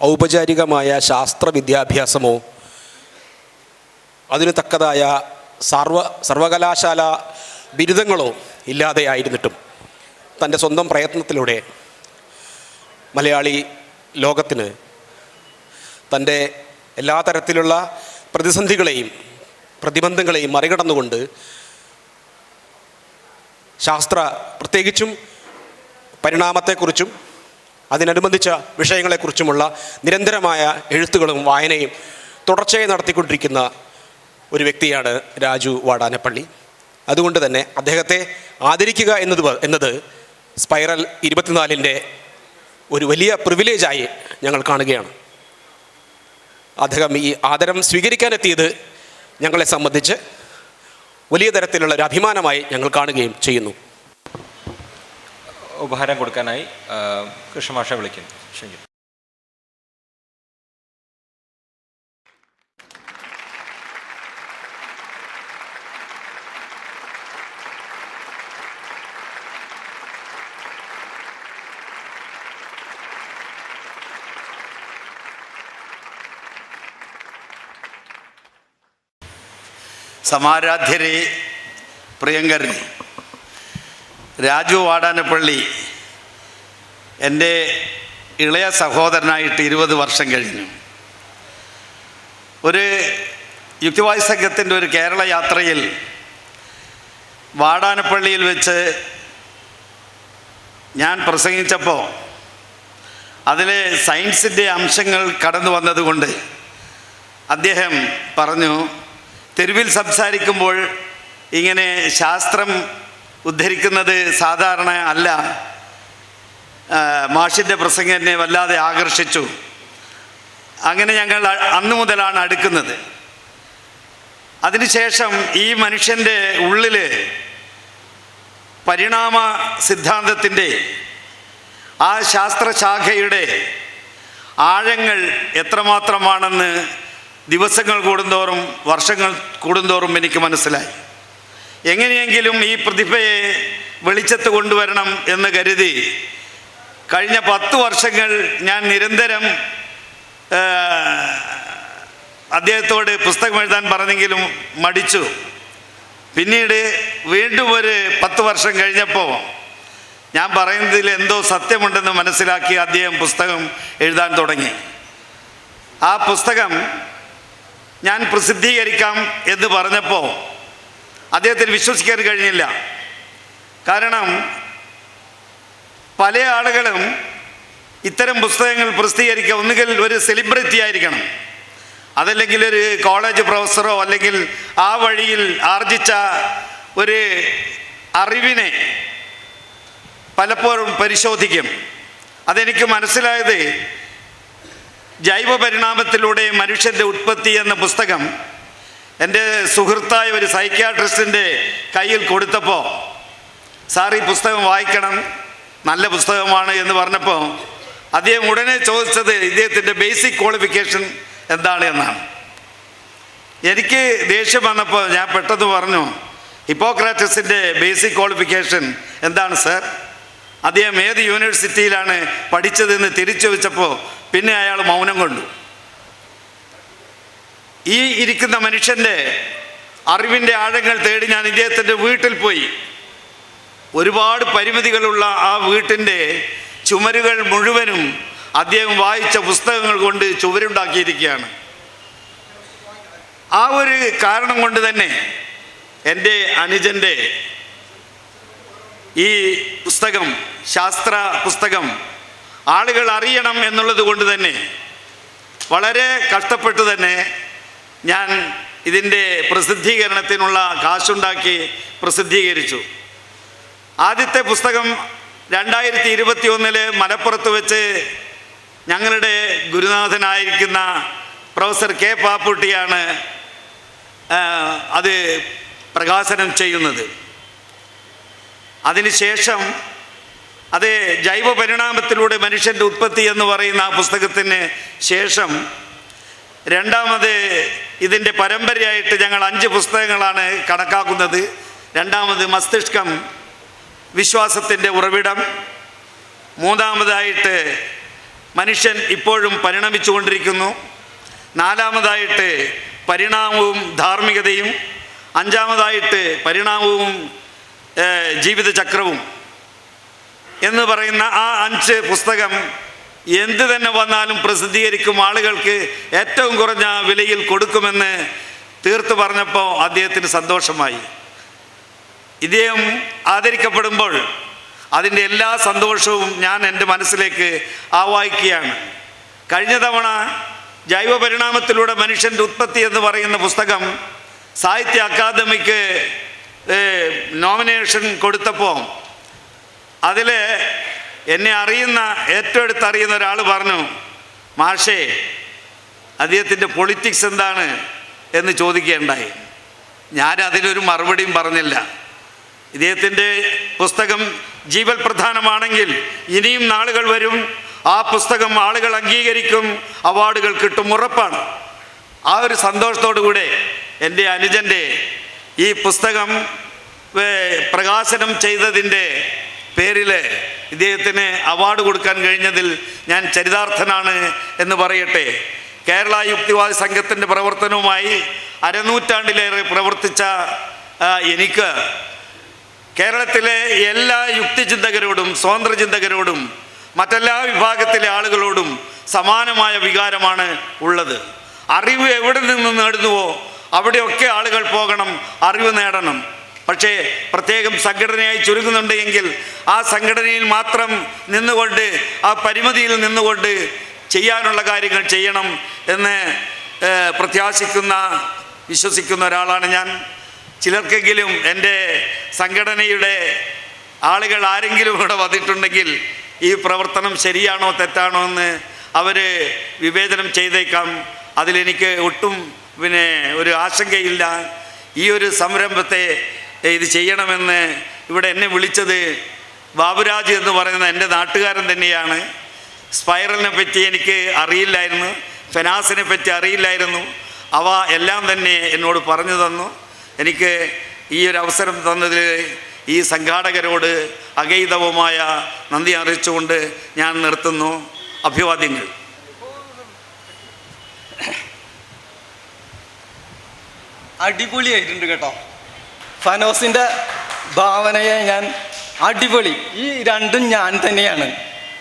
ഔപചാരികമായ ശാസ്ത്ര വിദ്യാഭ്യാസമോ അതിന് തക്കതായ സർവ സർവകലാശാല ബിരുദങ്ങളോ ഇല്ലാതെയായിരുന്നിട്ടും തന്റെ സ്വന്തം പ്രയത്നത്തിലൂടെ മലയാളി ലോകത്തിന് തന്റെ എല്ലാ തരത്തിലുള്ള പ്രതിസന്ധികളെയും പ്രതിബന്ധങ്ങളെയും മറികടന്നുകൊണ്ട് ശാസ്ത്ര പ്രത്യേകിച്ചും പരിണാമത്തെക്കുറിച്ചും അതിനനുബന്ധിച്ച വിഷയങ്ങളെക്കുറിച്ചുമുള്ള നിരന്തരമായ എഴുത്തുകളും വായനയും തുടർച്ചയായി നടത്തിക്കൊണ്ടിരിക്കുന്ന ഒരു വ്യക്തിയാണ് രാജു വാടാനപ്പള്ളി. അതുകൊണ്ട് തന്നെ അദ്ദേഹത്തെ ആദരിക്കുക എന്നത് എന്നത് സ്പൈറൽ ഇരുപത്തിനാലിന്റെ ഒരു വലിയ പ്രിവിലേജായി ഞങ്ങൾ കാണുകയാണ്. അദ്ദേഹം ഈ ആദരം സ്വീകരിക്കാനെത്തിയത് ഞങ്ങളെ സംബന്ധിച്ച് വലിയ തരത്തിലുള്ള ഒരു അഭിമാനമായി ഞങ്ങൾ കാണുകയും ചെയ്യുന്നു. ഉപഹാരം കൊടുക്കാനായി കൃഷ്ണമാഷ വിളിക്കുന്നു. ശരി സമാരാധ്യരെ പ്രിയങ്കരെ രാജു വാടാനപ്പള്ളി എന്റെ ഇളയ സഹോദരനായിട്ട് ഇരുപത് വർഷം കഴിഞ്ഞു. ഒരു യുക്തിവാദി സംഘത്തിന്റെ ഒരു കേരള യാത്രയിൽ വാടാനപ്പള്ളിയിൽ വെച്ച് ഞാൻ പ്രസംഗിച്ചപ്പോൾ അതിലെ സയൻസിന്റെ അംശങ്ങൾ കടന്നു വന്നതുകൊണ്ട് അദ്ദേഹം പറഞ്ഞു തെരുവിൽ സംസാരിക്കുമ്പോൾ ഇങ്ങനെ ശാസ്ത്രം ഉദ്ധരിക്കുന്നത് സാധാരണ അല്ല. മാഷിന്റെ പ്രസംഗം എന്നെ വല്ലാതെ ആകർഷിച്ചു. അങ്ങനെ ഞങ്ങൾ അന്നു മുതലാണ് അടുക്കുന്നത്. അതിനുശേഷം ഈ മനുഷ്യന്റെ ഉള്ളിൽ പരിണാമ സിദ്ധാന്തത്തിന്റെ ആ ശാസ്ത്രശാഖയുടെ ആഴങ്ങൾ എത്രമാത്രമാണെന്ന് ദിവസങ്ങൾ കൂടുന്തോറും വർഷങ്ങൾ കൂടുന്തോറും എനിക്ക് മനസ്സിലായി. എങ്ങനെയെങ്കിലും ഈ പ്രതിഭയെ വെളിച്ചത്ത് കൊണ്ടുവരണം എന്ന് കരുതി കഴിഞ്ഞ പത്ത് വർഷങ്ങൾ ഞാൻ നിരന്തരം അദ്ദേഹത്തോട് പുസ്തകം എഴുതാൻ പറഞ്ഞെങ്കിലും മടിച്ചു. പിന്നീട് വീണ്ടും ഒരു പത്ത് വർഷം കഴിഞ്ഞപ്പോൾ ഞാൻ പറയുന്നതിൽ എന്തോ സത്യമുണ്ടെന്ന് മനസ്സിലാക്കി അദ്ദേഹം പുസ്തകം എഴുതാൻ തുടങ്ങി. ആ പുസ്തകം ഞാൻ പ്രസിദ്ധീകരിക്കാം എന്ന് പറഞ്ഞപ്പോൾ അദ്ദേഹത്തിന് വിശ്വസിക്കാൻ കഴിഞ്ഞില്ല. കാരണം പല ആളുകളും ഇത്തരം പുസ്തകങ്ങൾ പ്രസിദ്ധീകരിക്കുക ഒന്നുകിൽ ഒരു സെലിബ്രിറ്റി ആയിരിക്കണം. അതല്ലെങ്കിൽ ഒരു കോളേജ് പ്രൊഫസറോ അല്ലെങ്കിൽ ആ വഴിയിൽ ആർജിച്ച ഒരു അറിവിനെ പലപ്പോഴും പരിശോധിക്കും. അതെനിക്ക് മനസ്സിലായത് ജൈവ പരിണാമത്തിലൂടെ മനുഷ്യന്റെ ഉത്പത്തി എന്ന പുസ്തകം എന്റെ സുഹൃത്തായ ഒരു സൈക്യാട്രിസ്റ്റിന്റെ കയ്യിൽ കൊടുത്തപ്പോൾ സാർ ഈ പുസ്തകം വായിക്കണം. നല്ല പുസ്തകമാണ് എന്ന് പറഞ്ഞപ്പോൾ അദ്ദേഹം ഉടനെ ചോദിച്ചത് ഇദ്ദേഹത്തിന്റെ ബേസിക് ക്വാളിഫിക്കേഷൻ എന്താണ് എന്നാണ്. എനിക്ക് ദേഷ്യം വന്നപ്പോൾ ഞാൻ പെട്ടെന്ന് പറഞ്ഞു ഹിപ്പോക്രാറ്റസിന്റെ ബേസിക് ക്വാളിഫിക്കേഷൻ എന്താണ് സർ? അദ്ദേഹം ഏത് യൂണിവേഴ്സിറ്റിയിലാണ് പഠിച്ചതെന്ന് തിരിച്ചു വെച്ചപ്പോൾ പിന്നെ അയാൾ മൗനം കൊണ്ടു. ഈ ഇരിക്കുന്ന മനുഷ്യന്റെ അറിവിന്റെ ആഴങ്ങൾ തേടി ഞാൻ ഇദ്ദേഹത്തിന്റെ വീട്ടിൽ പോയി. ഒരുപാട് പരിമിതികളുള്ള ആ വീട്ടിന്റെ ചുമരുകൾ മുഴുവനും അദ്ദേഹം വായിച്ച പുസ്തകങ്ങൾ കൊണ്ട് ചുവരുണ്ടാക്കിയിരിക്കുകയാണ്. ആ ഒരു കാരണം കൊണ്ട് തന്നെ എന്റെ അനുജന്റെ ഈ പുസ്തകം ശാസ്ത്ര പുസ്തകം ആളുകൾ അറിയണം എന്നുള്ളത് കൊണ്ട് തന്നെ വളരെ കഷ്ടപ്പെട്ട് തന്നെ ഞാൻ ഇതിന്റെ പ്രസിദ്ധീകരണത്തിനുള്ള കാശുണ്ടാക്കി പ്രസിദ്ധീകരിച്ചു. ആദ്യത്തെ പുസ്തകം രണ്ടായിരത്തി ഇരുപത്തി ഒന്നിൽ മലപ്പുറത്ത് വെച്ച് ഞങ്ങളുടെ ഗുരുനാഥനായിരിക്കുന്ന പ്രൊഫസർ കെ പാപ്പുട്ടിയാണ് അത് പ്രകാശനം ചെയ്യുന്നത്. അതിനുശേഷം അത് ജൈവ പരിണാമത്തിലൂടെ മനുഷ്യന്റെ ഉത്പത്തി എന്ന് പറയുന്ന ആ പുസ്തകത്തിന് ശേഷം രണ്ടാമത് ഇതിന്റെ പരമ്പരയായിട്ട് ഞങ്ങൾ അഞ്ച് പുസ്തകങ്ങളാണ് കണക്കാക്കുന്നത്. രണ്ടാമത് മസ്തിഷ്കം വിശ്വാസത്തിന്റെ ഉറവിടം. മൂന്നാമതായിട്ട് മനുഷ്യൻ ഇപ്പോഴും പരിണമിച്ചുകൊണ്ടിരിക്കുന്നു. നാലാമതായിട്ട് പരിണാമവും ധാർമ്മികതയും. അഞ്ചാമതായിട്ട് പരിണാമവും ജീവിതചക്രവും. എന്ന് പറയുന്ന ആ അഞ്ച് പുസ്തകം എന്ത് തന്നെ വന്നാലും പ്രസിദ്ധീകരിക്കും ആളുകൾക്ക് ഏറ്റവും കുറഞ്ഞ വിലയിൽ കൊടുക്കുമെന്ന് തീർത്ത് പറഞ്ഞപ്പോൾ അദ്ദേഹത്തിന് സന്തോഷമായി. ഇദ്ദേഹം ആദരിക്കപ്പെടുമ്പോൾ അതിന്റെ എല്ലാ സന്തോഷവും ഞാൻ എന്റെ മനസ്സിലേക്ക് ആവാഹിക്കുകയാണ്. കഴിഞ്ഞ തവണ ജൈവ പരിണാമത്തിലൂടെ മനുഷ്യന്റെ ഉത്പത്തി എന്ന് പറയുന്ന പുസ്തകം സാഹിത്യ അക്കാദമിക്ക് നോമിനേഷൻ കൊടുത്തപ്പോൾ അതിൽ എന്നെ അറിയുന്ന ഏറ്റവും അടുത്തറിയുന്ന ഒരാൾ പറഞ്ഞു മാഷേ അദ്ദേഹത്തിന്റെ പൊളിറ്റിക്സ് എന്താണ്? എന്ന് ചോദിക്കുകയുണ്ടായി. ഞാൻ അതിനൊരു മറുപടിയും പറഞ്ഞില്ല. ഇദ്ദേഹത്തിന്റെ പുസ്തകം ജീവൽ പ്രധാനമാണെങ്കിൽ ഇനിയും നാളുകൾ വരും. ആ പുസ്തകം ആളുകൾ അംഗീകരിക്കും അവാർഡുകൾ കിട്ടും ഉറപ്പാണ്. ആ ഒരു സന്തോഷത്തോടു കൂടെ എന്റെ അനുജന്റെ ഈ പുസ്തകം പ്രകാശനം ചെയ്തതിന്റെ പേരിൽ ഇദ്ദേഹത്തിന് അവാർഡ് കൊടുക്കാൻ കഴിഞ്ഞതിൽ ഞാൻ ചരിതാർത്ഥനാണ് എന്ന് പറയട്ടെ. കേരള യുക്തിവാദി സംഘത്തിന്റെ പ്രവർത്തനവുമായി അരനൂറ്റാണ്ടിലേറെ പ്രവർത്തിച്ച എനിക്ക് കേരളത്തിലെ എല്ലാ യുക്തിചിന്തകരോടും സ്വതന്ത്ര ചിന്തകരോടും മറ്റെല്ലാ വിഭാഗത്തിലെ ആളുകളോടും സമാനമായ വികാരമാണ് ഉള്ളത്. അറിവ് എവിടെ നിന്ന് നേടുന്നുവോ അവിടെയൊക്കെ ആളുകൾ പോകണം അറിവ് നേടണം. പക്ഷേ പ്രത്യേകം സംഘടനയായി ചുരുങ്ങുന്നുണ്ട് എങ്കിൽ ആ സംഘടനയിൽ മാത്രം നിന്നുകൊണ്ട് ആ പരിമിതിയിൽ നിന്നുകൊണ്ട് ചെയ്യാനുള്ള കാര്യങ്ങൾ ചെയ്യണം എന്ന് പ്രത്യാശിക്കുന്ന വിശ്വസിക്കുന്ന ഒരാളാണ് ഞാൻ. ചിലർക്കെങ്കിലും എന്റെ സംഘടനയുടെ ആളുകൾ ആരെങ്കിലും ഇവിടെ വന്നിട്ടുണ്ടെങ്കിൽ ഈ പ്രവർത്തനം ശരിയാണോ തെറ്റാണോ എന്ന് അവർ വിവേചനം ചെയ്തേക്കാം. അതിലെനിക്ക് ഒട്ടും പിന്നെ ഒരു ആശങ്കയില്ല. ഈ ഒരു സംരംഭത്തെ ഇത് ചെയ്യണമെന്ന് ഇവിടെ എന്നെ വിളിച്ചത് ബാബുരാജ് എന്ന് പറയുന്ന എന്റെ നാട്ടുകാരൻ തന്നെയാണ്. സ്പൈറലിനെ പറ്റി എനിക്ക് അറിയില്ലായിരുന്നു. ഫെനാസിനെ പറ്റി അറിയില്ലായിരുന്നു. അവ എല്ലാം തന്നെ എന്നോട് പറഞ്ഞു തന്നു. എനിക്ക് ഈ ഒരു അവസരം തന്നതിൽ ഈ സംഘാടകരോട് അഗൈതവുമായ നന്ദി അറിയിച്ചുകൊണ്ട് ഞാൻ നിർത്തുന്നു. അഭിവാദ്യങ്ങൾ. അടിപൊളിയായിട്ടുണ്ട് കേട്ടോ. ഫനോസിന്റെ ഭാവനയെ ഞാൻ അടിപൊളി. ഈ രണ്ടും ഞാൻ തന്നെയാണ്.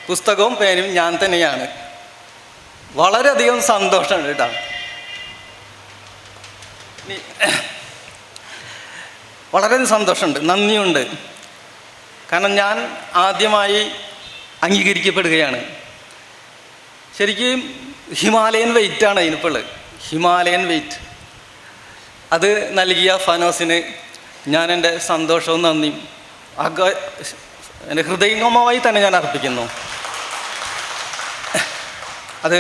പുസ്തകവും പേനും ഞാൻ തന്നെയാണ്. വളരെയധികം സന്തോഷമുണ്ട് കേട്ടോ. വളരെ സന്തോഷമുണ്ട്. നന്ദിയുണ്ട്. കാരണം ഞാൻ ആദ്യമായി അംഗീകരിക്കപ്പെടുകയാണ്. ശരിക്കും ഹിമാലയൻ വെയിറ്റാണ് അതിനിപ്പോൾ ഹിമാലയൻ വെയിറ്റ്. അത് നൽകിയ ഫനോസിന് ഞാൻ എന്റെ സന്തോഷവും നന്ദിയും. അക എന്റെ ഹൃദയംഗമമായി തന്നെ ഞാൻ അർപ്പിക്കുന്നു. അത്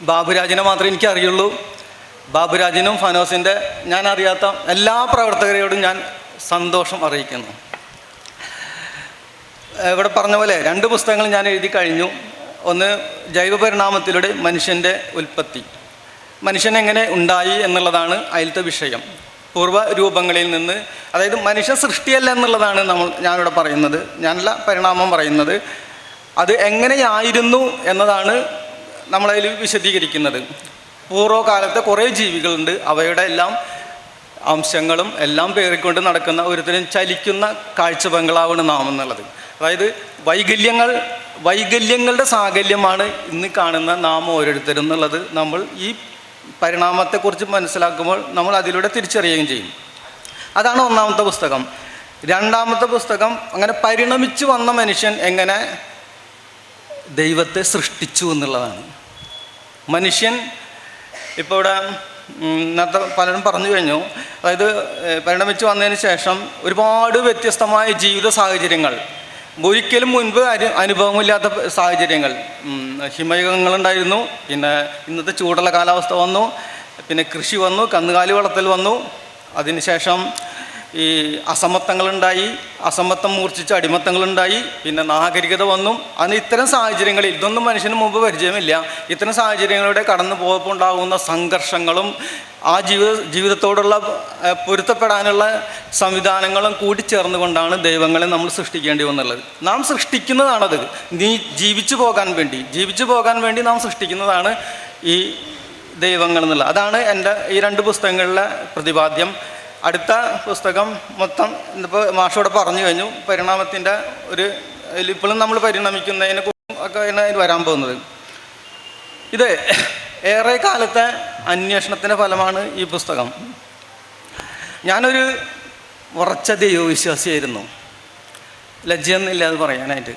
ബാബുരാജിനെ മാത്രമേ എനിക്ക് അറിയുള്ളൂ ബാബുരാജിനും ഫനോസിന്റെ ഞാൻ അറിയാത്ത എല്ലാ പ്രവർത്തകരോടും ഞാൻ സന്തോഷം അറിയിക്കുന്നു. ഇവിടെ പറഞ്ഞ പോലെ രണ്ട് പുസ്തകങ്ങൾ ഞാൻ എഴുതി കഴിഞ്ഞു. ഒന്ന് ജൈവപരിണാമത്തിലൂടെ മനുഷ്യന്റെ ഉൽപ്പത്തി. മനുഷ്യൻ എങ്ങനെ ഉണ്ടായി എന്നുള്ളതാണ് അതിലത്തെ വിഷയം. പൂർവ രൂപങ്ങളിൽ നിന്ന് അതായത് മനുഷ്യ സൃഷ്ടിയല്ല എന്നുള്ളതാണ് നമ്മൾ ഞാനിവിടെ പറയുന്നത്. ഞാനല്ല പരിണാമം പറയുന്നത്. അത് എങ്ങനെയായിരുന്നു എന്നതാണ് നമ്മളതിൽ വിശദീകരിക്കുന്നത്. പൂർവകാലത്തെ കുറേ ജീവികളുണ്ട്. അവയുടെ എല്ലാം അംശങ്ങളും എല്ലാം പേറിക്കൊണ്ട് നടക്കുന്ന ഒരുത്തിനും ചലിക്കുന്ന കാഴ്ച ബംഗളാവാണ് നാം എന്നുള്ളത്. അതായത് വൈകല്യങ്ങൾ വൈകല്യങ്ങളുടെ സാകല്യമാണ് ഇന്ന് കാണുന്ന നാം ഓരോരുത്തരും എന്നുള്ളത് നമ്മൾ ഈ പരിണാമത്തെക്കുറിച്ച് മനസ്സിലാക്കുമ്പോൾ നമ്മൾ അതിലൂടെ തിരിച്ചറിയുകയും ചെയ്യും. അതാണ് ഒന്നാമത്തെ പുസ്തകം. രണ്ടാമത്തെ പുസ്തകം അങ്ങനെ പരിണമിച്ചു വന്ന മനുഷ്യൻ എങ്ങനെ ദൈവത്തെ സൃഷ്ടിച്ചു എന്നുള്ളതാണ്. മനുഷ്യൻ ഇപ്പോൾ ഇവിടെ ഇന്നത്തെ പലരും പറഞ്ഞു കഴിഞ്ഞു. അതായത് പരിണമിച്ച് വന്നതിന് ശേഷം ഒരുപാട് വ്യത്യസ്തമായ ജീവിത സാഹചര്യങ്ങൾ. ഒരിക്കലും മുൻപ് അനു അനുഭവമില്ലാത്ത സാഹചര്യങ്ങൾ. ഹിമയുഗങ്ങളുണ്ടായിരുന്നു. പിന്നെ ഇന്നത്തെ ചൂടുള്ള കാലാവസ്ഥ വന്നു. പിന്നെ കൃഷി വന്നു കന്നുകാലി വളർത്തൽ വന്നു. അതിനുശേഷം ഈ അസമത്വങ്ങളുണ്ടായി. അസമത്വം മൂർച്ഛിച്ച അടിമത്തങ്ങളുണ്ടായി. പിന്നെ നാഗരികത വന്നു. അന്ന് ഇത്തരം സാഹചര്യങ്ങളിൽ ഇതൊന്നും മനുഷ്യന് മുമ്പ് പരിചയമില്ല. ഇത്തരം സാഹചര്യങ്ങളുടെ കടന്നു പോകുമ്പോൾ ഉണ്ടാകുന്ന സംഘർഷങ്ങളും ആ ജീവിത ജീവിതത്തോടുള്ള പൊരുത്തപ്പെടാനുള്ള സംവിധാനങ്ങളും കൂടിച്ചേർന്നുകൊണ്ടാണ് ദൈവങ്ങളെ നമ്മൾ സൃഷ്ടിക്കേണ്ടി വന്നുള്ളത്. നാം സൃഷ്ടിക്കുന്നതാണത്. നീ ജീവിച്ചു പോകാൻ വേണ്ടി ജീവിച്ചു പോകാൻ വേണ്ടി നാം സൃഷ്ടിക്കുന്നതാണ് ഈ ദൈവങ്ങൾ എന്നുള്ളത് അതാണ് എന്റെ ഈ രണ്ട് പുസ്തകങ്ങളിലെ പ്രതിപാദ്യം. അടുത്ത പുസ്തകം മൊത്തം ഇന്നിപ്പോൾ മാഷോടെ പറഞ്ഞു കഴിഞ്ഞു. പരിണാമത്തിന്റെ ഒരു ഇപ്പോഴും നമ്മൾ പരിണമിക്കുന്നതിനെ ഒക്കെ വരാൻ പോകുന്നത്. ഇത് ഏറെ കാലത്തെ അന്വേഷണത്തിന്റെ ഫലമാണ് ഈ പുസ്തകം. ഞാനൊരു ഉറച്ച ദൈവവിശ്വാസിയായിരുന്നു ലജ്ജയൊന്നുമില്ല അത് പറയാനായിട്ട്.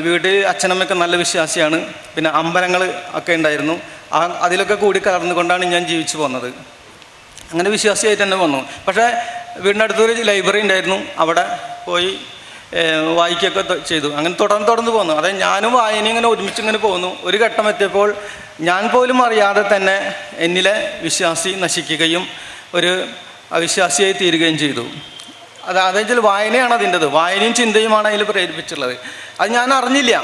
വീട്ടിൽ അച്ഛനമ്മയൊക്കെ നല്ല വിശ്വാസിയാണ്. പിന്നെ അമ്പലങ്ങൾ ഒക്കെ ഉണ്ടായിരുന്നു. ആ അതിലൊക്കെ കൂടി കലർന്നുകൊണ്ടാണ് ഞാൻ ജീവിച്ചു പോകുന്നത് അങ്ങനെ വിശ്വാസിയായിട്ട് തന്നെ വന്നു. പക്ഷേ വീടിനടുത്തൊരു ലൈബ്രറി ഉണ്ടായിരുന്നു. അവിടെ പോയി വായിക്കുകയൊക്കെ ചെയ്തു. അങ്ങനെ തുടർന്ന് തുടർന്ന് പോന്നു. അതായത് ഞാനും വായനയും ഇങ്ങനെ ഒരുമിച്ച് ഇങ്ങനെ പോകുന്നു ഒരു ഘട്ടം എത്തിയപ്പോൾ ഞാൻ പോലും അറിയാതെ തന്നെ എന്നിലെ വിശ്വാസി നശിക്കുകയും ഒരു അവിശ്വാസിയായി തീരുകയും ചെയ്തു. അത് അതായത് വായനയാണ് അതിന്റെത്. വായനയും ചിന്തയുമാണ് അതിൽ പ്രേരിപ്പിച്ചുള്ളത് അത് ഞാൻ അറിഞ്ഞില്ല.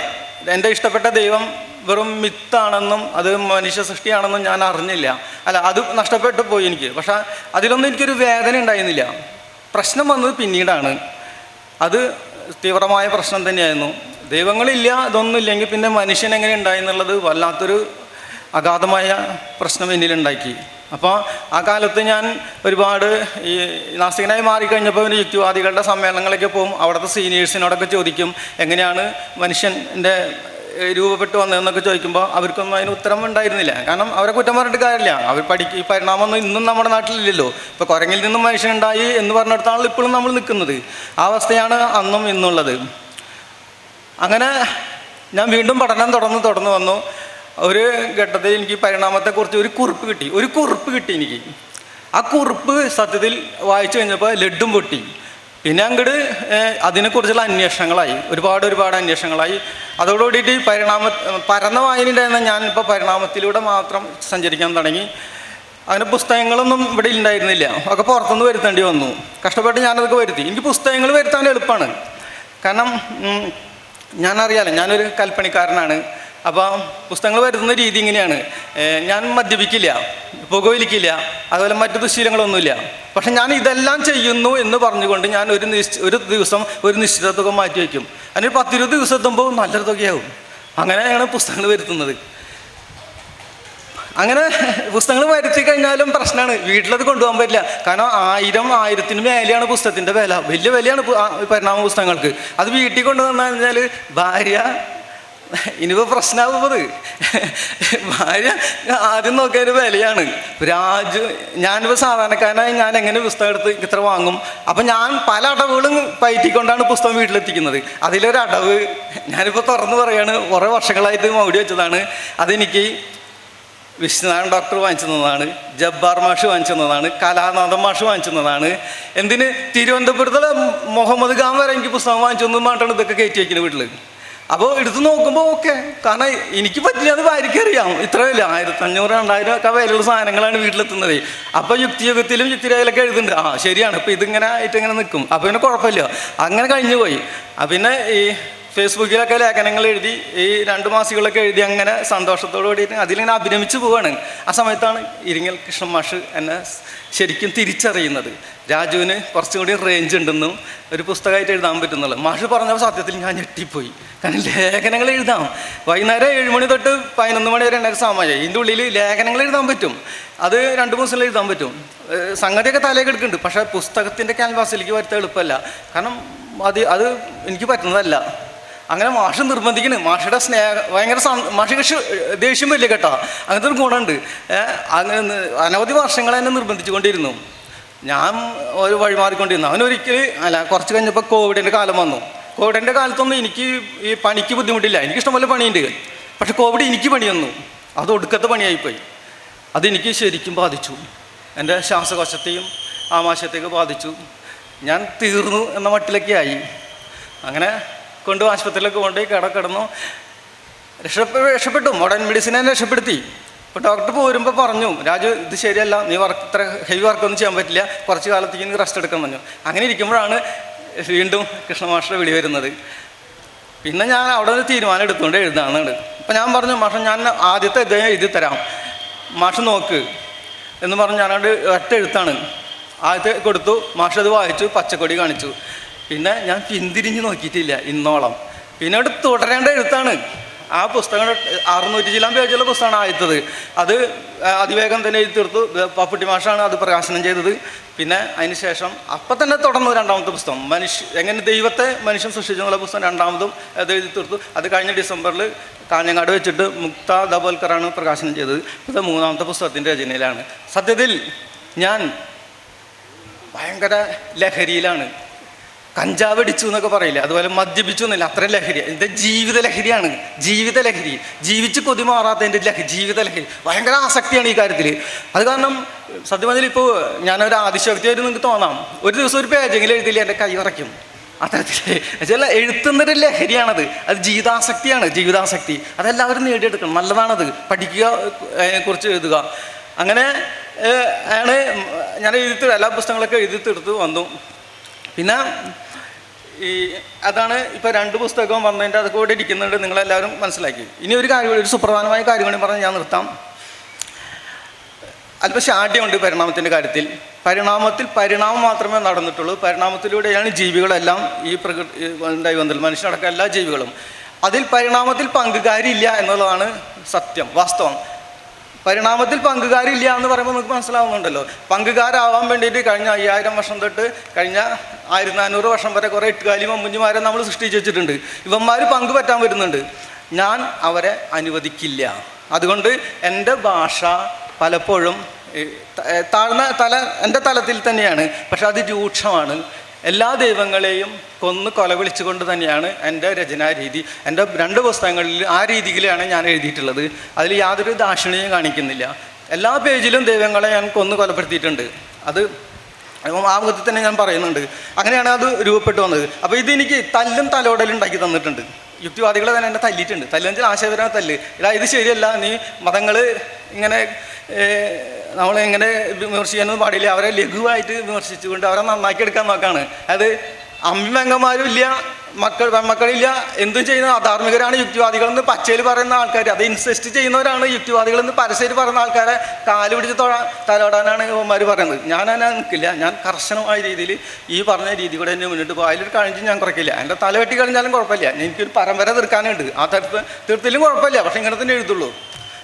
എന്റെ ഇഷ്ടപ്പെട്ട ദൈവം വെറും മിത്താണെന്നും അത് മനുഷ്യ സൃഷ്ടിയാണെന്നും ഞാൻ അറിഞ്ഞില്ല. അല്ല അത് നഷ്ടപ്പെട്ടു പോയി എനിക്ക്. പക്ഷേ അതിലൊന്നും എനിക്കൊരു വേദന ഉണ്ടായിരുന്നില്ല. പ്രശ്നം വന്നത് പിന്നീടാണ്. അത് തീവ്രമായ പ്രശ്നം തന്നെയായിരുന്നു. ദൈവങ്ങളില്ല ഇതൊന്നും ഇല്ലെങ്കിൽ പിന്നെ മനുഷ്യൻ എങ്ങനെ ഉണ്ടായി എന്നുള്ളത് വല്ലാത്തൊരു അഗാധമായ പ്രശ്നം എന്നിലുണ്ടാക്കി. അപ്പോൾ ആ കാലത്ത് ഞാൻ ഒരുപാട് ഈ നാസ്തികനായി മാറിക്കഴിഞ്ഞപ്പോൾ ഒരു യുക്തിവാദികളുടെ സമ്മേളനങ്ങളൊക്കെ പോകും. അവിടുത്തെ സീനിയേഴ്സിനോടൊക്കെ ചോദിക്കും എങ്ങനെയാണ് മനുഷ്യന്റെ രൂപപ്പെട്ടു വന്നതെന്നൊക്കെ ചോദിക്കുമ്പോൾ അവർക്കൊന്നും അതിന് ഉത്തരം ഉണ്ടായിരുന്നില്ല. കാരണം അവരെ കുറ്റം പറഞ്ഞിട്ട് കാര്യമില്ല. അവർ പഠിക്കും ഈ പരിണാമമൊന്നും ഇന്നും നമ്മുടെ നാട്ടിലില്ലല്ലോ. ഇപ്പോൾ കുരങ്ങിൽ നിന്നും മനുഷ്യനുണ്ടായി എന്ന് പറഞ്ഞിടത്താണല്ലോ ഇപ്പോഴും നമ്മൾ നിൽക്കുന്നത്. ആ അവസ്ഥയാണ് അന്നും ഇന്നുള്ളത്. അങ്ങനെ ഞാൻ വീണ്ടും പഠനം തുടർന്ന് തുടർന്ന് വന്നു. ഒരു ഘട്ടത്തിൽ എനിക്ക് പരിണാമത്തെക്കുറിച്ച് ഒരു കുറിപ്പ് കിട്ടി. ഒരു കുറിപ്പ് കിട്ടി എനിക്ക്. ആ കുറിപ്പ് സത്യത്തിൽ വായിച്ചു കഴിഞ്ഞപ്പോൾ ലഡും പൊട്ടി. പിന്നെ അങ്ങോട്ട് അതിനെക്കുറിച്ചുള്ള അന്വേഷണങ്ങളായി. ഒരുപാട് ഒരുപാട് അന്വേഷണങ്ങളായി. അതോടുകൂടിയിട്ട് പരിണാമ പരന്ന വായനയുണ്ടായിരുന്ന ഞാനിപ്പോൾ പരിണാമത്തിലൂടെ മാത്രം സഞ്ചരിക്കാൻ തുടങ്ങി. അങ്ങനെ പുസ്തകങ്ങളൊന്നും ഇവിടെ ഉണ്ടായിരുന്നില്ല ഒക്കെ പുറത്തുനിന്ന് വരുത്തേണ്ടി വന്നു. കഷ്ടപ്പെട്ട് ഞാനതൊക്കെ വരുത്തി. എനിക്ക് പുസ്തകങ്ങൾ വരുത്താൻ എളുപ്പമാണ് കാരണം ഞാനറിയാലോ ഞാനൊരു കൽപ്പണിക്കാരനാണ്. അപ്പോൾ പുസ്തകങ്ങൾ വരുത്തുന്ന രീതി ഇങ്ങനെയാണ്. ഞാൻ മദ്യപിക്കില്ല പുകവലിക്കില്ല അതുപോലെ മറ്റു ദുശീലങ്ങളൊന്നുമില്ല. പക്ഷെ ഞാൻ ഇതെല്ലാം ചെയ്യുന്നു എന്ന് പറഞ്ഞുകൊണ്ട് ഞാൻ ഒരു ഒരു ദിവസം ഒരു നിശ്ചിത തുക മാറ്റി വയ്ക്കും. അതിന് പത്തിരുപത് ദിവസം എത്തുമ്പോൾ നല്ലൊരു തുകയാവും. അങ്ങനെയാണ് പുസ്തകങ്ങൾ വരുത്തുന്നത്. അങ്ങനെ പുസ്തകങ്ങൾ വരുത്തി കഴിഞ്ഞാലും പ്രശ്നമാണ്. വീട്ടിലത് കൊണ്ടുപോകാൻ പറ്റില്ല. കാരണം ആയിരം ആയിരത്തിന് മേലെയാണ് പുസ്തകത്തിന്റെ വില. വലിയ വിലയാണ് പരിണാമ പുസ്തകങ്ങൾക്ക്. അത് വീട്ടിൽ കൊണ്ടുവന്നു കഴിഞ്ഞാൽ ഭാര്യ ഇനിയിപ്പോൾ പ്രശ്നമാവുന്നത് ഭാര്യ ആദ്യം നോക്കിയ ഒരു വിലയാണ്. രാജു ഞാനിപ്പോൾ സാധാരണക്കാരനായി ഞാൻ എങ്ങനെ പുസ്തകം എടുത്ത് ഇത്ര വാങ്ങും? അപ്പം ഞാൻ പല അടവുകളും പയറ്റിക്കൊണ്ടാണ് പുസ്തകം വീട്ടിലെത്തിക്കുന്നത്. അതിലൊരു അടവ് ഞാനിപ്പോൾ തുറന്നു പറയാണ് കുറേ വർഷങ്ങളായിട്ട് മൗടി വെച്ചതാണ്. അതെനിക്ക് വിശ്വനാഥൻ ഡോക്ടർ വാങ്ങിച്ചു തന്നതാണ് ജബ്ബാർ മാഷ് വാങ്ങിച്ചു തന്നതാണ് കലാനാഥൻ മാഷ് വാങ്ങിച്ചു തന്നതാണ്. എന്തിന്? തിരുവനന്തപുരത്തുള്ള മുഹമ്മദ് ഖാൻ വരെ എനിക്ക് പുസ്തകം വാങ്ങിച്ചു തന്നു മാറ്റാണ് ഇതൊക്കെ കയറ്റി വയ്ക്കുന്നത് വീട്ടിൽ അപ്പോൾ എടുത്ത് നോക്കുമ്പോൾ ഓക്കെ കാരണം എനിക്ക് പറ്റില്ല അത് ഭാര്യയ്ക്ക് അറിയാം. ഇത്ര വില ആയിരത്തഞ്ഞൂറ് രണ്ടായിരം ഒക്കെ വിലയുള്ള സാധനങ്ങളാണ് വീട്ടിലെത്തുന്നത്. അപ്പോൾ യുക്തിയുഗത്തിലും യുക്തിരയിലൊക്കെ എഴുതുന്നുണ്ട് ആ ശരിയാണ്. അപ്പോൾ ഇതിങ്ങനെ ആയിട്ട് ഇങ്ങനെ നിൽക്കും. അപ്പോൾ പിന്നെ കുഴപ്പമില്ല. അങ്ങനെ കഴിഞ്ഞു പോയി. പിന്നെ ഈ ഫേസ്ബുക്കിലൊക്കെ ലേഖനങ്ങൾ എഴുതി ഈ രണ്ട് മാസികളൊക്കെ എഴുതി അങ്ങനെ സന്തോഷത്തോടു കൂടിയിട്ട് അതിലിങ്ങനെ അഭിനമിച്ച് പോവാണ്. ആ സമയത്താണ് ഇരിങ്ങൽ കൃഷ്ണൻ മാഷ് എന്നെ ശരിക്കും തിരിച്ചറിയുന്നത്. രാജുവിന് കുറച്ചും കൂടി റേഞ്ച് ഉണ്ടെന്നും ഒരു പുസ്തകമായിട്ട് എഴുതാൻ പറ്റുന്നുള്ളു മാഷ് പറഞ്ഞ സത്യത്തിൽ ഞാൻ ഞെട്ടിപ്പോയി. കാരണം ലേഖനങ്ങൾ എഴുതാം. വൈകുന്നേരം ഏഴ് മണി തൊട്ട് പതിനൊന്ന് മണി വരെ ഉണ്ടായ സമയം. ഇതിന്റെ ഉള്ളിൽ ലേഖനങ്ങൾ എഴുതാൻ പറ്റും. അത് രണ്ട് മൂന്ന് ദിവസം എഴുതാൻ പറ്റും. സംഗതിയൊക്കെ തലയൊക്കെ എടുക്കുന്നുണ്ട്. പക്ഷേ പുസ്തകത്തിന്റെ ക്യാൻവാസിലേക്ക് വരുത്താൻ എളുപ്പമല്ല. കാരണം അത് അത് എനിക്ക് പറ്റുന്നതല്ല. അങ്ങനെ മാഷ് നിർബന്ധിക്കണ്. മാഷയുടെ സ്നേഹ ഭയങ്കര ഷ്- ദേഷ്യം വരില്ല കേട്ടോ. അങ്ങനത്തെ ഒരു ഗുണമുണ്ട്. അങ്ങനെ അനവധി വർഷങ്ങൾ എന്നെ നിർബന്ധിച്ചുകൊണ്ടിരുന്നു. ഞാൻ ഒരു വഴിമാറിക്കൊണ്ടിരുന്നു. അവനൊരിക്കൽ അല്ല കുറച്ച് കഴിഞ്ഞപ്പോൾ കോവിഡിന്റെ കാലം വന്നു. കോവിഡിന്റെ കാലത്തൊന്നും എനിക്ക് ഈ പണിക്ക് ബുദ്ധിമുട്ടില്ല. എനിക്ക് ഇഷ്ടംപോലെ പണിയുണ്ട്. പക്ഷെ കോവിഡ് എനിക്ക് പണി വന്നു അത് ഒടുക്കത്തെ പണിയായിപ്പോയി. അതെനിക്ക് ശരിക്കും ബാധിച്ചു. എന്റെ ശ്വാസകോശത്തെയും ആമാശത്തെയൊക്കെ ബാധിച്ചു. ഞാൻ തീർന്നു എന്ന മട്ടിലൊക്കെ ആയി അങ്ങനെ കൊണ്ട് ആശുപത്രിയിലൊക്കെ കൊണ്ടുപോയി കട കിടന്നു രക്ഷപ്പെ രക്ഷപ്പെട്ടു മോഡേൺ മെഡിസിനെ രക്ഷപ്പെടുത്തി. ഇപ്പോൾ ഡോക്ടർ പോരുമ്പോൾ പറഞ്ഞു രാജു ഇത് ശരിയല്ല. നീ വർക്ക് ഇത്ര ഹെവി വർക്കൊന്നും ചെയ്യാൻ പറ്റില്ല. കുറച്ച് കാലത്തേക്ക് നീ റെസ്റ്റ് എടുക്കാൻ പറഞ്ഞു. അങ്ങനെ ഇരിക്കുമ്പോഴാണ് വീണ്ടും കൃഷ്ണമാഷ്ട വിളി വരുന്നത്. പിന്നെ ഞാൻ അവിടെ ഒരു തീരുമാനം എടുത്തുകൊണ്ട് എഴുതാന്നുണ്ട് അപ്പം ഞാൻ പറഞ്ഞു മാഷ ഞാൻ ആദ്യത്തെ ഇദ്ദേഹം എഴുതി തരാം. മാഷ് നോക്ക്. എന്ന് പറഞ്ഞ് ഞാനവിടെ ഒറ്റ എഴുത്താണ്. ആദ്യത്തെ കൊടുത്തു. മാഷത് വായിച്ചു പച്ചക്കൊടി കാണിച്ചു. പിന്നെ ഞാൻ പിന്തിരിഞ്ഞ് നോക്കിയിട്ടില്ല ഇന്നോളം. പിന്നെ അവിടെ തുടരേണ്ട എഴുത്താണ്. ആ പുസ്തകം അറുന്നൂറ്റി ചിലാം പേജുള്ള പുസ്തകമാണ് ആദ്യത്തത്. അത് അതിവേഗം തന്നെ എഴുതി തീർത്തു. പപ്പുട്ടി മാഷാണ് അത് പ്രകാശനം ചെയ്തത്. പിന്നെ അതിന് ശേഷം അപ്പം തന്നെ തുടർന്നു രണ്ടാമത്തെ പുസ്തകം. മനുഷ്യ എങ്ങനെ ദൈവത്തെ മനുഷ്യൻ സൃഷ്ടിച്ചു എന്നുള്ള പുസ്തകം രണ്ടാമതും അത് എഴുതി തീർത്തു. അത് കഴിഞ്ഞ ഡിസംബറിൽ കാഞ്ഞങ്ങാട് വെച്ചിട്ട് മുക്ത ദബോൽക്കറാണ് പ്രകാശനം ചെയ്തത്. ഇത് മൂന്നാമത്തെ പുസ്തകത്തിന്റെ രചനയിലാണ്. സത്യത്തിൽ ഞാൻ ഭയങ്കര ലഹരിയിലാണ്. കഞ്ചാവ് അടിച്ചു എന്നൊക്കെ പറയില്ല? അതുപോലെ മദ്യപിച്ചു എന്നില്ല അത്ര ലഹരി. എന്റെ ജീവിത ലഹരിയാണ്. ജീവിത ലഹരി. ജീവിച്ച് കൊതി മാറാത്തതിന്റെ ലഹരി ജീവിത ലഹരി. ഭയങ്കര ആസക്തിയാണ് ഈ കാര്യത്തിൽ അത് കാരണം സത്യം പറഞ്ഞാൽ ഇപ്പോൾ ഞാനൊരു ആദിശക്തിയായിട്ട് നിങ്ങൾക്ക് തോന്നാം. ഒരു ദിവസം ഒരു പേജെങ്കിലും എഴുതില്ല എന്റെ കൈ വിറയ്ക്കും. അത്തരത്തിൽ ചില എഴുത്തുന്നൊരു ലഹരിയാണത്. അത് ജീവിതാസക്തിയാണ് ജീവിതാസക്തി. അതെല്ലാവരും നേടിയെടുക്കണം. നല്ലതാണത്. പഠിക്കുക അതിനെക്കുറിച്ച് എഴുതുക. അങ്ങനെ ആണ്. ഞാൻ എഴുതി എല്ലാ പുസ്തകങ്ങളൊക്കെ എഴുതി തീർത്ത് വന്നു. പിന്നെ ഈ അതാണ് ഇപ്പോൾ രണ്ട് പുസ്തകവും വന്നതിന്റെ അത് കൂടെ ഇരിക്കുന്നുണ്ട് നിങ്ങളെല്ലാവരും മനസ്സിലാക്കി. ഇനി ഒരു കാര്യം ഒരു സുപ്രധാനമായ കാര്യം കൂടി പറഞ്ഞ് ഞാൻ നിർത്താം. അല്പം ശാഠ്യമുണ്ട് പരിണാമത്തിന്റെ കാര്യത്തിൽ. പരിണാമത്തിൽ പരിണാമം മാത്രമേ നടന്നിട്ടുള്ളൂ. പരിണാമത്തിലൂടെയാണ് ജീവികളെല്ലാം ഈ പ്രകൃതി ഉണ്ടായി വന്നത്? മനുഷ്യനടക്കം എല്ലാ ജീവികളും. അതിൽ പരിണാമത്തിൽ പങ്കുകാരില്ല എന്നുള്ളതാണ് സത്യം വാസ്തവം. പരിണാമത്തിൽ പങ്കുകാരില്ല എന്ന് പറയുമ്പോൾ നമുക്ക് മനസ്സിലാവുന്നുണ്ടല്ലോ. പങ്കുകാരാവാൻ വേണ്ടിയിട്ട് കഴിഞ്ഞ അയ്യായിരം വർഷം തൊട്ട് കഴിഞ്ഞ ആയിരത്തി നാനൂറ് വർഷം വരെ കുറേ എട്ടുകാലി മമ്മുഞ്ഞിമാരെ നമ്മൾ സൃഷ്ടിച്ച് വെച്ചിട്ടുണ്ട്. ഇവന്മാർ പങ്ക് പറ്റാൻ വരുന്നുണ്ട് ഞാൻ അവരെ അനുവദിക്കില്ല. അതുകൊണ്ട് എന്റെ ഭാഷ പലപ്പോഴും താഴ്ന്ന തല എന്റെ തലത്തിൽ തന്നെയാണ്. പക്ഷെ അത് രൂക്ഷമാണ്. എല്ലാ ദൈവങ്ങളെയും കൊന്ന് കൊല വിളിച്ചുകൊണ്ട് തന്നെയാണ് എന്റെ രചനാ രീതി എന്റെ രണ്ട് പുസ്തകങ്ങളിൽ ആ രീതിയിലാണ് ഞാൻ എഴുതിയിട്ടുള്ളത്. അതിൽ യാതൊരു ദാക്ഷിണ്യം കാണിക്കുന്നില്ല. എല്ലാ പേജിലും ദൈവങ്ങളെ ഞാൻ കൊന്ന് കൊലപ്പെടുത്തിയിട്ടുണ്ട്. അത് ആ മുഖത്തിൽ തന്നെ ഞാൻ പറയുന്നുണ്ട്. അങ്ങനെയാണ് അത് രൂപപ്പെട്ടു വന്നത്. അപ്പോൾ ഇതെനിക്ക് തല്ലും തലോടലും ഉണ്ടാക്കി തന്നിട്ടുണ്ട്. യുക്തിവാദികളെ തന്നെ എന്നെ തല്ലിയിട്ടുണ്ട്. തല്ലെന്ന് വെച്ചാൽ ആശയപരമായ തല്ല്. ഇതാ ഇത് ശരിയല്ല. നീ മതങ്ങൾ ഇങ്ങനെ നമ്മൾ എങ്ങനെ വിമർശിക്കാനൊന്നും പാടില്ല. അവരെ ലഘുവായിട്ട് വിമർശിച്ചുകൊണ്ട് അവരെ നന്നാക്കി എടുക്കാൻ നോക്കാണ്. അത് അമ്മങ്ങന്മാരും ഇല്ല മക്കൾ പെൺമക്കളില്ല. എന്തും ചെയ്യുന്ന അധാർമികരാണ് യുക്തിവാദികളെന്ന് പച്ചയിൽ പറയുന്ന ആൾക്കാർ അത് ഇൻസിസ്റ്റ് ചെയ്യുന്നവരാണ് യുക്തിവാദികളെന്ന് പരസ്യയിൽ പറയുന്ന ആൾക്കാരെ കാൽ പിടിച്ച് തൊഴ തലോടാനാണ് ഇവന്മാർ പറയുന്നത്. ഞാൻ അതിനെ നിൽക്കില്ല ഞാൻ കർശനമായ രീതിയിൽ ഈ പറഞ്ഞ രീതി കൂടെ എന്നെ മുന്നോട്ട് പോകും അതിലൊരു കഴിഞ്ഞ് ഞാൻ കുറയ്ക്കില്ല. എന്റെ തല വെട്ടി കഴിഞ്ഞാലും കുഴപ്പമില്ല. എനിക്കൊരു പരമ്പര തീർക്കാനുണ്ട്. ആ തരത്തിൽ തീർത്തിലും കുഴപ്പമില്ല. പക്ഷേ ഇങ്ങനെ തന്നെ എഴുതുള്ളൂ.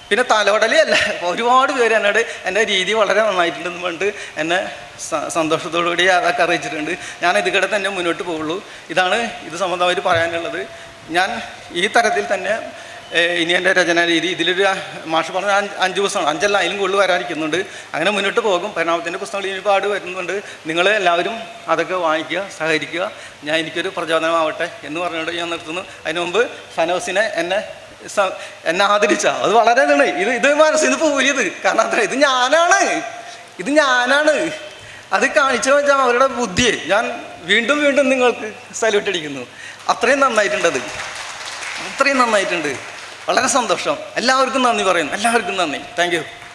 പിന്നെ തലോടലേ അല്ല ഒരുപാട് പേര് എന്നോട് എന്റെ രീതി വളരെ നന്നായിട്ടുണ്ടെന്ന് പറഞ്ഞിട്ട് എന്നെ സന്തോഷത്തോടുകൂടി അതൊക്കെ അറിയിച്ചിട്ടുണ്ട്. ഞാൻ ഇതിക്കടെ തന്നെ മുന്നോട്ട് പോകുള്ളൂ ഇതാണ് ഇത് സംബന്ധമായിട്ട് പറയാനുള്ളത്. ഞാൻ ഈ തരത്തിൽ തന്നെ ഇനി എന്റെ രചനാ രീതി ഇതിലൊരു മാഷ് പറഞ്ഞ അഞ്ച് പുസ്തകം അഞ്ചല്ല അതിലും കൂടുതൽ വരാനിരിക്കുന്നുണ്ട്. അങ്ങനെ മുന്നോട്ട് പോകും. പരിണാമത്തിന്റെ പുസ്തകങ്ങൾ ഒരുപാട് വരുന്നുണ്ട്. നിങ്ങൾ എല്ലാവരും അതൊക്കെ വാങ്ങിക്കുക സഹകരിക്കുക. ഞാൻ എനിക്കൊരു പ്രചോദനമാവട്ടെ എന്ന് പറഞ്ഞുകൊണ്ട് ഞാൻ നിർത്തുന്നു. അതിനു മുമ്പ് ഫനോസിനെ എന്നെ എന്നെ ആദരിച്ച. അത് വളരെ ഇതാണ്. ഇത് ഇത് മനസ്സിൽ നിന്ന് പോലിയത്. കാരണം അത്ര ഇത് ഞാനാണ്. ഇത് ഞാനാണ്. അത് കാണിച്ചു വെച്ചാൽ അവരുടെ ബുദ്ധിയെ ഞാൻ വീണ്ടും വീണ്ടും നിങ്ങൾക്ക് സല്യൂട്ട് അടിക്കുന്നു. അത്രയും നന്നായിട്ടുണ്ടത് അത്രയും നന്നായിട്ടുണ്ട്. വളരെ സന്തോഷം. എല്ലാവർക്കും നന്ദി പറയുന്നു. എല്ലാവർക്കും നന്ദി. താങ്ക്